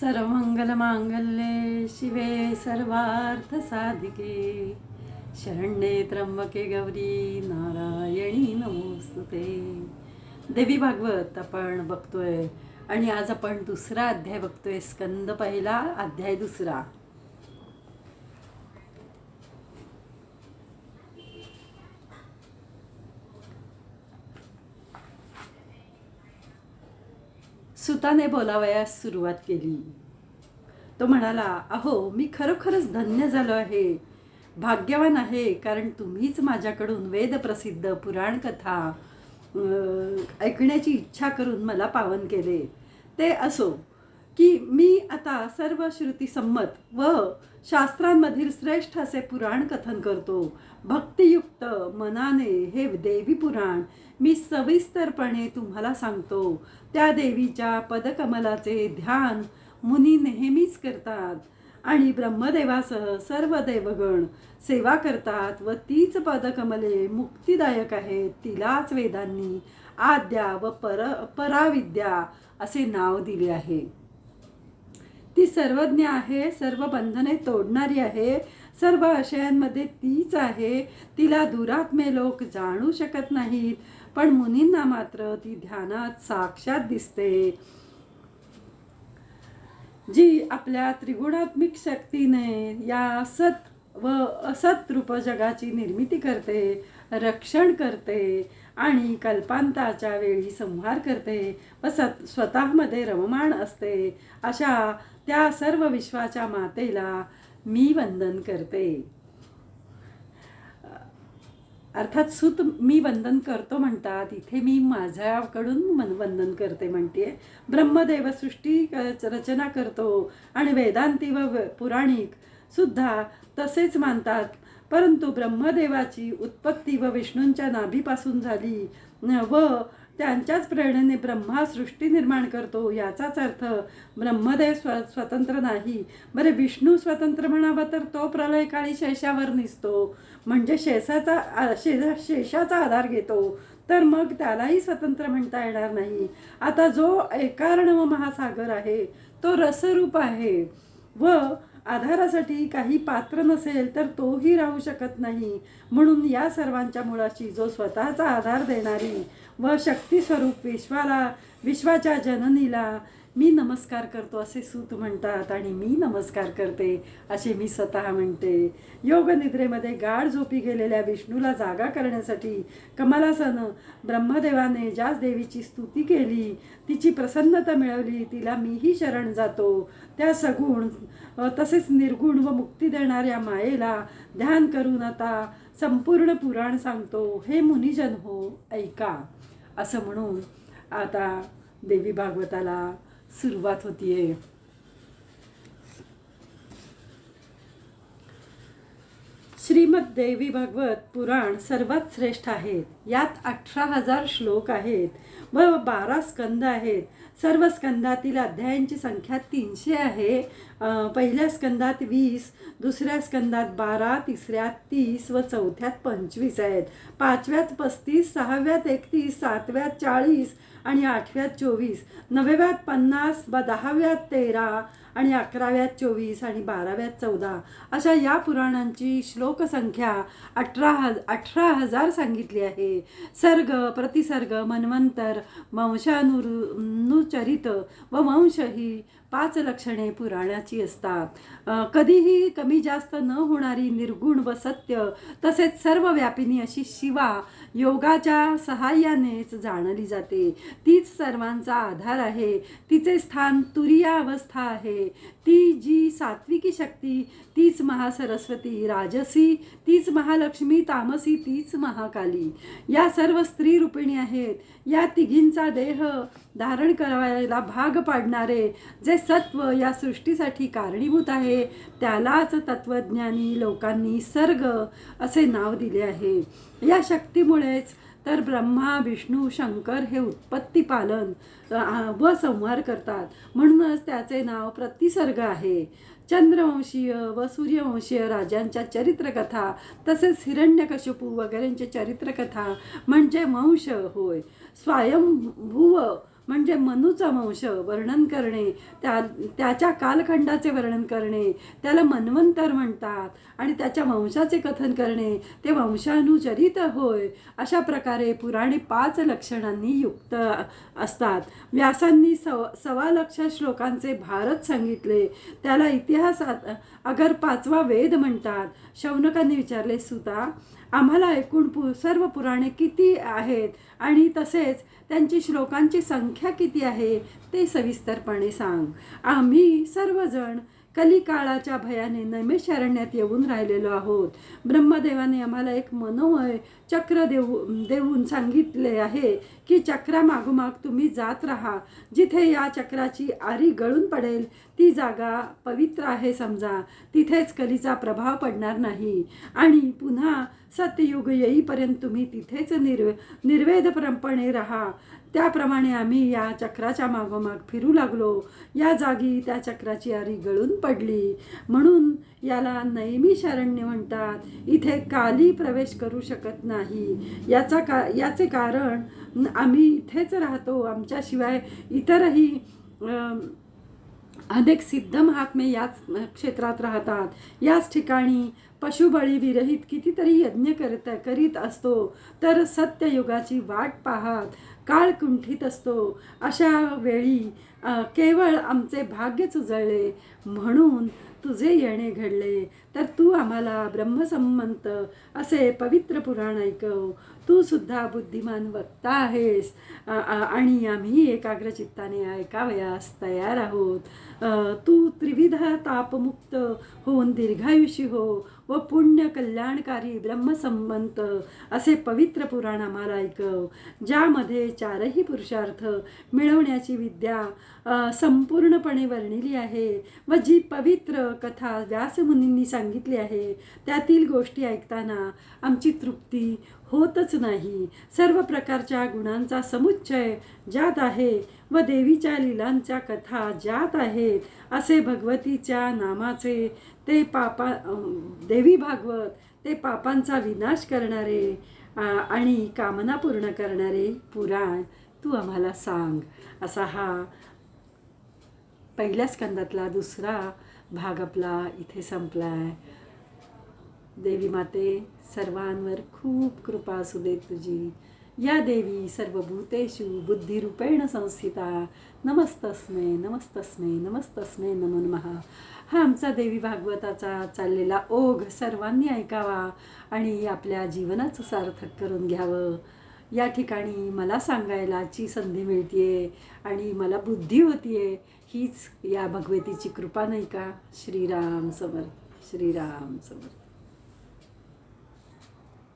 सर्वमङ्गलमाङ्गल्ये शिवे सर्वार्थसाधिके शरण्ये त्र्यंबके गौरी नारायणी नमोस्तुते देवी भागवत आपण बघतोय. आणि आज आपण दुसरा अध्याय बघतोय. स्कंद पहिला अध्याय दुसरा. सुताने बोलावयास सुरुवात केली. तो म्हणाला अहो मी खरोखरच धन्य झालो आहे. भाग्यवान आहे कारण तुम्हीच माझ्याकडून वेदप्रसिद्ध प्रसिद्ध पुराणकथा ऐकण्याची इच्छा करून मला पावन केले. ते असो की मी आता सर्व श्रुती संमत व शास्त्रांमधील श्रेष्ठ असे पुराण कथन करतो. भक्तियुक्त मनाने हे देवी पुराण मी सविस्तरपणे तुम्हाला सांगतो. त्या देवीच्या पदकमलाचे ध्यान मुनी नेहमीच करतात आणि ब्रह्मदेवासह सर्व देवगण सेवा करतात व तीच पदकमले मुक्तिदायक आहेत तिलाच वेदांनी आद्या व पर पराविद्या असे नाव दिले आहे. सर्वज्ञ आहे सर्व बंधने तोडणारी आहे सर्व आशयांमध्ये तीच आहे. तिला दुरात्मे लोक जाणू शकत नाहीत पण मुनींना मात्र ती ध्यानात साक्षात दिसते. जी आपल्या त्रिगुणात्मिक शक्तीने या सत व असत रूप जगाची निर्मिती करते रक्षण करते आणि कल्पांताच्या वेळी संहार करते व सत स्वतःमध्ये रममाण असते. अशा त्या सर्व विश्वाच्या मातेला मी वंदन करते. अर्थात सुत मी वंदन करतो म्हणतात इथे मी माझ्याकडून मन वंदन करते म्हणते ब्रह्मदेव सृष्टी रचना करतो आणि वेदांती व- पुराणिक सुद्धा तसेच मानतात. परंतु ब्रह्मदेवाची उत्पत्ती व विष्णूंच्या नाभीपासून झाली व त्यांच्याच प्रेरणेने ब्रह्मा सृष्टी निर्माण करतो याचाच अर्थ ब्रह्मदेव स्व स्वतंत्र नाही. बरे विष्णू स्वतंत्र म्हणावा तर तो प्रलयकाळी शेषावर निसतो. म्हणजे शेषाचा शे शेषाचा आधार घेतो. तर मग त्यालाही स्वतंत्र म्हणता येणार नाही. आता जो एकार्ण महासागर आहे तो रसरूप आहे. व आधारासाठी काही पात्र नसेल तर तोही राहू शकत नाही. म्हणून या सर्वांच्या मुळाशी जो स्वतःचा आधार देणारी व शक्ती स्वरूप विश्वाला विश्वाच्या जननीला मी नमस्कार करतो असे सूत म्हणतात आणि मी नमस्कार करते असे मी स्वतः म्हणते. योगनिद्रेमध्ये गाढ झोपी गेलेल्या विष्णूला जागा करण्यासाठी कमलासन ब्रह्मदेवाने ज्या देवीची स्तुती केली तिची प्रसन्नता मिळवली तिला मीही शरण जातो. त्या सगुण तसेच निर्गुण व मुक्ती देणाऱ्या मायेला ध्यान करून आता संपूर्ण पुराण सांगतो. हे मुनिजन हो ऐका. असं म्हणून आता देवी भागवताला सुरुवात होतीये. श्रीमद देवी भागवत पुराण सर्वात श्रेष्ठ आहेत. यात अठरा हजार श्लोक आहेत व बारा स्कंद आहेत. सर्व स्कंदातील अध्यायांची संख्या तीनशे आहे. पहिल्या स्कंदात वीस दुसऱ्या स्कंदात बारा तिसऱ्यात तीस व चौथ्यात पंचवीस आहेत. पाचव्यात पस्तीस सहाव्यात एकतीस सातव्यात चाळीस आणि आठव्यात चोवीस. नवव्यात पन्नास ब दहाव्यात तेरा आणि अकराव्यात चोवीस आणि बाराव्यात चौदा अशा या पुराणांची श्लोकसंख्या अठरा हज अठरा हजार सांगितली आहे. सर्ग प्रतिसर्ग मन्वंतर वंशानुचरित व वंश ही पाच लक्षणे पुराणाची असतात. कधीही कमी जास्त न होणारी निर्गुण व सत्य तसेच सर्व व्यापिनी अशी शिवा योगाच्या सहाय्यानेच जाणली जाते. तीच सर्वांचा आधार आहे. तिचे स्थान तुरिया अवस्था आहे. ती जी सात्विकी शक्ती तीच महासरस्वती राजसी तीच महालक्ष्मी तामसी तीच महाकाली. या सर्व स्त्री रूपिणी आहेत. या तिघींचा देह धारण करायला भाग पाडणारे जे सत्व या सृष्टीसाठी कारणीभूत आहे त्यालाच तत्वज्ञानी लोकांनी सर्ग असे नाव दिले आहे. या शक्तीमुळेच तर ब्रह्मा विष्णू शंकर हे उत्पत्ती पालन व संहार करतात. म्हणूनच त्याचे नाव प्रतिसर्ग आहे. चंद्रवंशीय व सूर्यवंशीय राजांच्या चरित्रकथा तसेच हिरण्यकशिपू वगैरेंचे चरित्रकथा म्हणजे वंश होय. स्वयंभूव म्हणजे मनूचा वंश वर्णन करणे त्या त्याच्या कालखंडाचे वर्णन करणे त्याला मन्वंतर म्हणतात आणि त्याच्या वंशाचे कथन करणे ते वंशानुचरित होय अशा प्रकारे पुराणे पाच लक्षणांनी युक्त असतात. व्यासांनी सव सवा लक्ष श्लोकांचे भारत सांगितले. त्याला इतिहासात अगर पाचवा वेद म्हणतात. शौनकांनी विचारले सुता आम्हाला एकूण पु सर्व पुराणे किती आहेत? आणि तसेच त्यांची श्लोकांची संख्या किती आहे? ते सविस्तरपणे सांग. आम्ही सर्वजण कलिकाळाच्या भयाने नैमेशरण्यात येऊन राहिलेलो आहोत. ब्रह्मदेवाने आम्हाला एक मनोमय चक्र देऊ देऊन सांगितले आहे की चक्रामागोमाग तुम्ही जात राहा. जिथे या चक्राची आरी गळून पडेल ती जागा पवित्र आहे समजा. तिथेच कलीचा प्रभाव पडणार नाही. आणि पुन्हा सत्ययुग येईपर्यंत तुम्ही तिथेच निर्वे निर्वेदपणे राहा. त्याप्रमाणे आम्ही या चक्राच्या मागोमाग फिरू लागलो. या जागी त्या चक्राची आरी गळून पडली. म्हणून याला नैमी शरण्य म्हणतात. इथे काली प्रवेश करू शकत नाही. याचा का याचे कारण आम्ही इथेच राहतो. आमच्याशिवाय इतरही अनेक सिद्ध महात्मे याच क्षेत्रात राहतात. याच ठिकाणी पशुबळी विरहित कितीतरी यज्ञ करत करीत असतो. तर सत्ययुगाची वाट पाहत काळ कुंठित असतो. अशा वेळी केवळ आमचे भाग्यच उजळले म्हणून तुझे येणे घडले. तर तू आम्हाला ब्रह्मसंमंत असे पवित्र पुराण ऐकव. तू सुद्धा बुद्धिमान वक्ता आहेस. आणि आम्ही एकाग्रचित्ताने ऐकावयास तयार आहोत. तू त्रिविध तापमुक्त होऊन दीर्घायुषी हो व पुण्य कल्याणकारी ब्रह्मसंमंत असे पवित्र पुराण आम्हाला ऐकव. ज्यामध्ये चारही पुरुषार्थ मिळवण्याची विद्या संपूर्णपणे वर्णिली आहे. व जी पवित्र कथा व्यासमुनींनी सांगितली आहे त्यातील गोष्टी ऐकताना आमची तृप्ती होतच नाही. सर्व प्रकारच्या गुणांचा समुच्चय ज्यात आहे व देवीच्या लीलांच्या कथा ज्यात आहेत असे भगवतीच्या नामाचे ते पापा देवी भागवत ते पापांचा विनाश करणारे आणि कामना पूर्ण करणारे पुराण तू आम्हाला सांग. असा हा पहिल्या स्कंदातला दुसरा भाग आपला इथे संपला आहे देवी माते सर्वांवर खूप कृपा असू देत तुझी. या देवी सर्वभूतेषु बुद्धिरूपेण संस्थिता। नमस्तस्मे नमस्तस्मे नमस्तस्मे नमो नमः। हा आमचा देवी भागवताचा चाललेला ओघ सर्वांनी ऐकावा आणि आपल्या जीवनाचं सार्थक करून घ्यावं. या ठिकाणी मला सांगायलाची संधी मिळतीये आणि मला बुद्धी होतीये हीच या भगवतीची कृपा नाही का? श्रीराम समर्थ श्रीराम समर्थ.